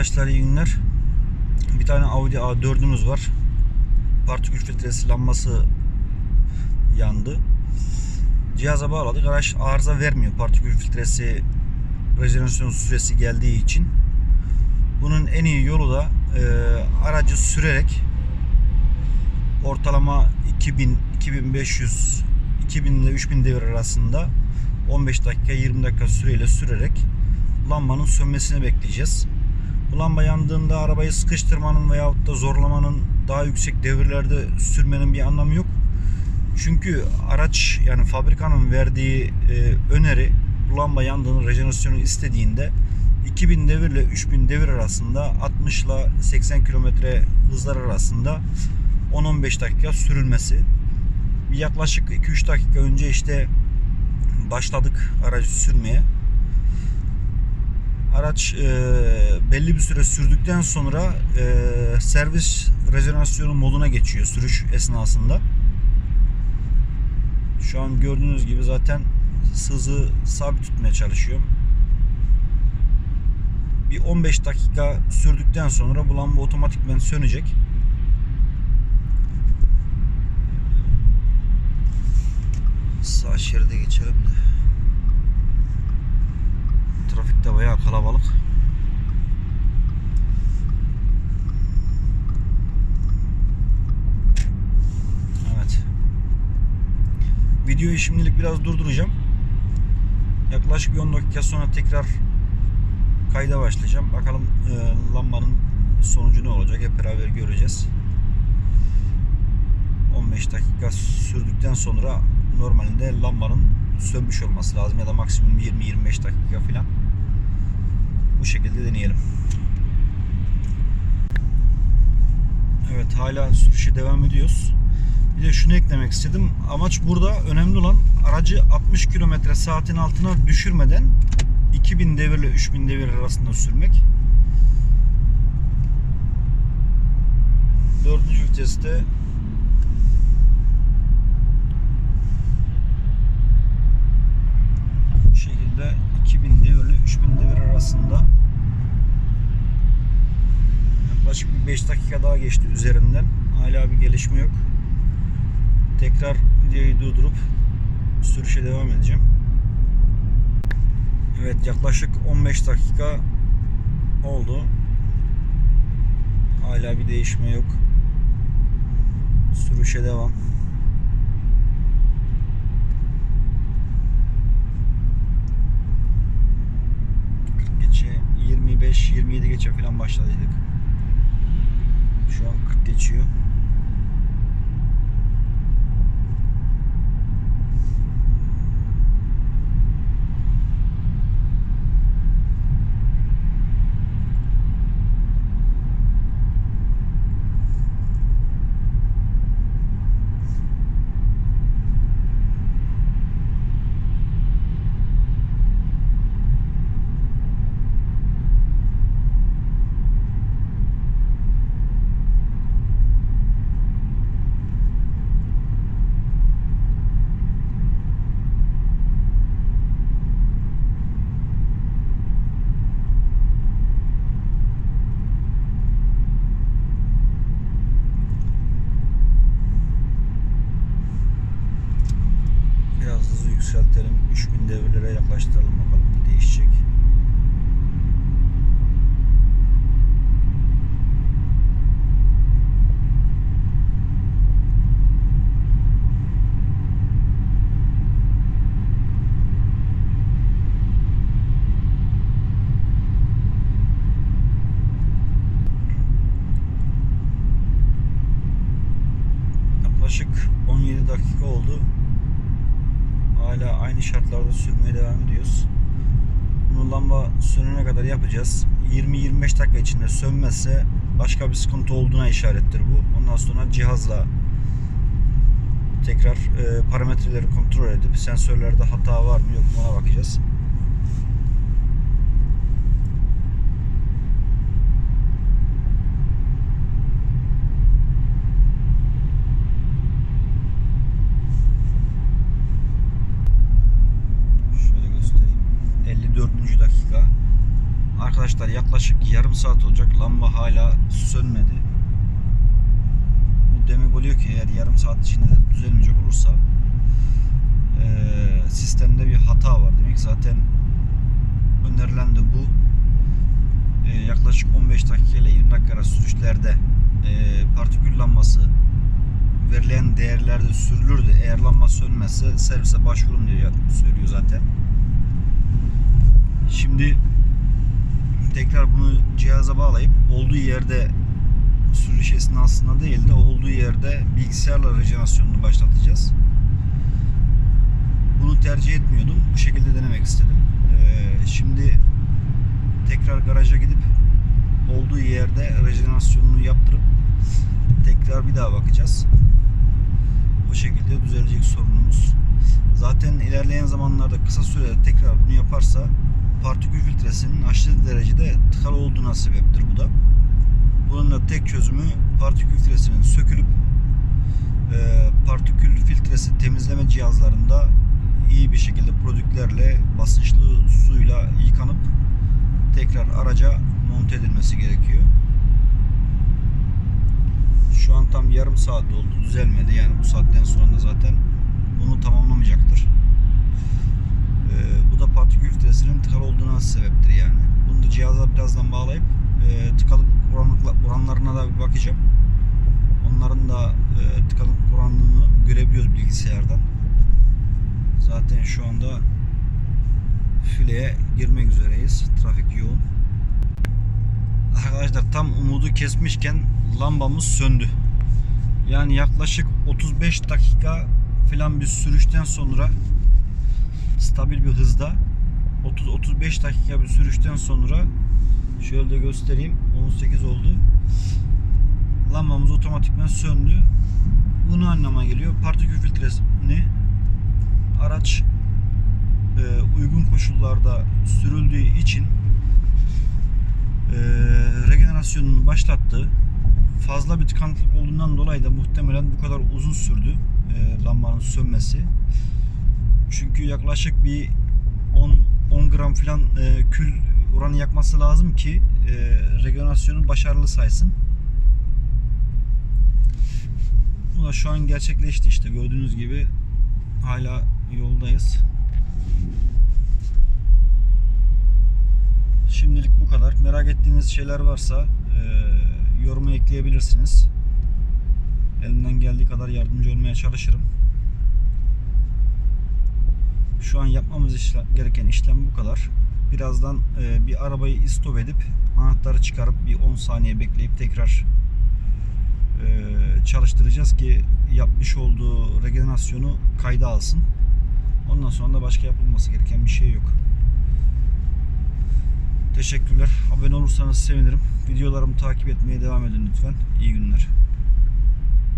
Arkadaşlar iyi günler. Bir tane Audi A4'ümüz var. Partikül filtresi lambası yandı. Cihaza bağladık. Araç arıza vermiyor. Partikül filtresi rejenerasyon süresi geldiği için. Bunun en iyi yolu da e, aracı sürerek ortalama 2000 2500 2000 ile 3000 devir arasında 15 dakika 20 dakika süreyle sürerek lambanın sönmesini bekleyeceğiz. Bu lamba yandığında arabayı sıkıştırmanın veyahut da zorlamanın daha yüksek devirlerde sürmenin bir anlamı yok. Çünkü araç yani fabrikanın verdiği e, öneri bu lamba yandığını rejenerasyonu istediğinde 2000 devir ile 3000 devir arasında 60 ile 80 kilometre hızlar arasında 10-15 dakika sürülmesi. Yaklaşık 2-3 dakika önce işte başladık aracı sürmeye. Araç e, belli bir süre sürdükten sonra e, servis rejenerasyonu moduna geçiyor sürüş esnasında. Şu an gördüğünüz gibi zaten hızı sabit tutmaya çalışıyorum. Bir 15 dakika sürdükten sonra bu lamba otomatikmen sönecek. Sağ şeride geçelim de. Trafikte bayağı kalabalık. Evet. Videoyu şimdilik biraz durduracağım. Yaklaşık bir 10 dakika sonra tekrar kayda başlayacağım. Bakalım e, lambanın sonucu ne olacak hep beraber göreceğiz. 15 dakika sürdükten sonra normalinde lambanın sönmüş olması lazım ya da maksimum 20-25 dakika falan. Bu şekilde deneyelim. Evet hala sürüşe devam ediyoruz. Bir de şunu eklemek istedim. Amaç burada önemli olan aracı 60 km saatin altına düşürmeden 2000 devirle 3000 devir arasında sürmek. Dördüncü viteste bu şekilde 2000 devirle 3000 devir arasında yaklaşık bir 5 dakika daha geçti üzerinden. Hala bir gelişme yok. Tekrar videoyu durdurup sürüşe devam edeceğim. Evet yaklaşık 15 dakika oldu. Hala bir değişme yok. Sürüşe devam. geçe 25 27 geçe falan başladıydık. Şu an 40 geçiyor. Biraz hızı yükseltelim. 3000 devirlere yaklaştıralım bakalım ne değişecek. Yaklaşık 17 dakika oldu. Aynı şartlarda sürmeye devam ediyoruz. Bunu lamba sönene kadar yapacağız. 20-25 dakika içinde sönmezse başka bir sıkıntı olduğuna işarettir bu. Ondan sonra cihazla tekrar e, parametreleri kontrol edip sensörlerde hata var mı yok mu ona bakacağız. Şöyle göstereyim. 54. dakika. Arkadaşlar yaklaşık yarım saat olacak. Lamba hala sönmedi. Bu demek oluyor ki eğer yarım saat içinde de düzelmeyecek olursa eee, sistemde bir hata var. Demek zaten önerilen de bu. Eee, yaklaşık 15 dakika ile 20 dakika arası sürüşlerde eee, partikül lambası verilen değerlerde sürülürdü. Eğer lamba sönmezse servise başvurun diye söylüyor zaten. Şimdi tekrar bunu cihaza bağlayıp olduğu yerde sürüş esnasında değil de olduğu yerde bilgisayarla rejenerasyonunu başlatacağız. Bunu tercih etmiyordum. Bu şekilde denemek istedim. Ee, şimdi tekrar garaja gidip olduğu yerde rejenerasyonunu yaptırıp tekrar bir daha bakacağız. O şekilde düzelecek sorunumuz. Zaten ilerleyen zamanlarda kısa sürede tekrar bunu yaparsa partikül filtresinin aşırı derecede tıkalı olduğuna sebeptir bu da. Bunun da tek çözümü partikül filtresinin sökülüp e, partikül filtresi temizleme cihazlarında iyi bir şekilde prodüklerle basınçlı suyla yıkanıp tekrar araca monte edilmesi gerekiyor. Şu an tam yarım saat oldu düzelmedi yani bu saatten sonra da zaten bunu tamamlamayacaktır. Ee, bu da partikül filtresinin tıkalı olduğuna sebeptir yani. Bunu da cihaza birazdan bağlayıp e, oranlıkla- oranlarına da bir bakacağım. Onların da e, tıkalık oranını görebiliyoruz bilgisayardan. Zaten şu anda fileye girmek üzereyiz. Trafik yoğun. Arkadaşlar tam umudu kesmişken lambamız söndü. Yani yaklaşık 35 dakika falan bir sürüşten sonra stabil bir hızda 30-35 dakika bir sürüşten sonra şöyle de göstereyim 18 oldu. Lambamız otomatikman söndü. Bunu anlama geliyor? Partikül filtresini araç e, uygun koşullarda sürüldüğü için e, regenerasyonunu başlattı. Fazla bir tıkanıklık olduğundan dolayı da muhtemelen bu kadar uzun sürdü e, lambanın sönmesi çünkü yaklaşık bir 10 10 gram falan e, kül oranı yakması lazım ki e, regenerasyonu başarılı saysın. Bu da şu an gerçekleşti işte gördüğünüz gibi hala yoldayız. Şimdilik bu kadar. Merak ettiğiniz şeyler varsa e, yoruma ekleyebilirsiniz. Elimden geldiği kadar yardımcı olmaya çalışırım. Şu an yapmamız işle- gereken işlem bu kadar. Birazdan e, bir arabayı istop edip anahtarı çıkarıp bir 10 saniye bekleyip tekrar e, çalıştıracağız ki yapmış olduğu regenerasyonu kayda alsın. Ondan sonra da başka yapılması gereken bir şey yok. Teşekkürler. Abone olursanız sevinirim. Videolarımı takip etmeye devam edin lütfen. İyi günler.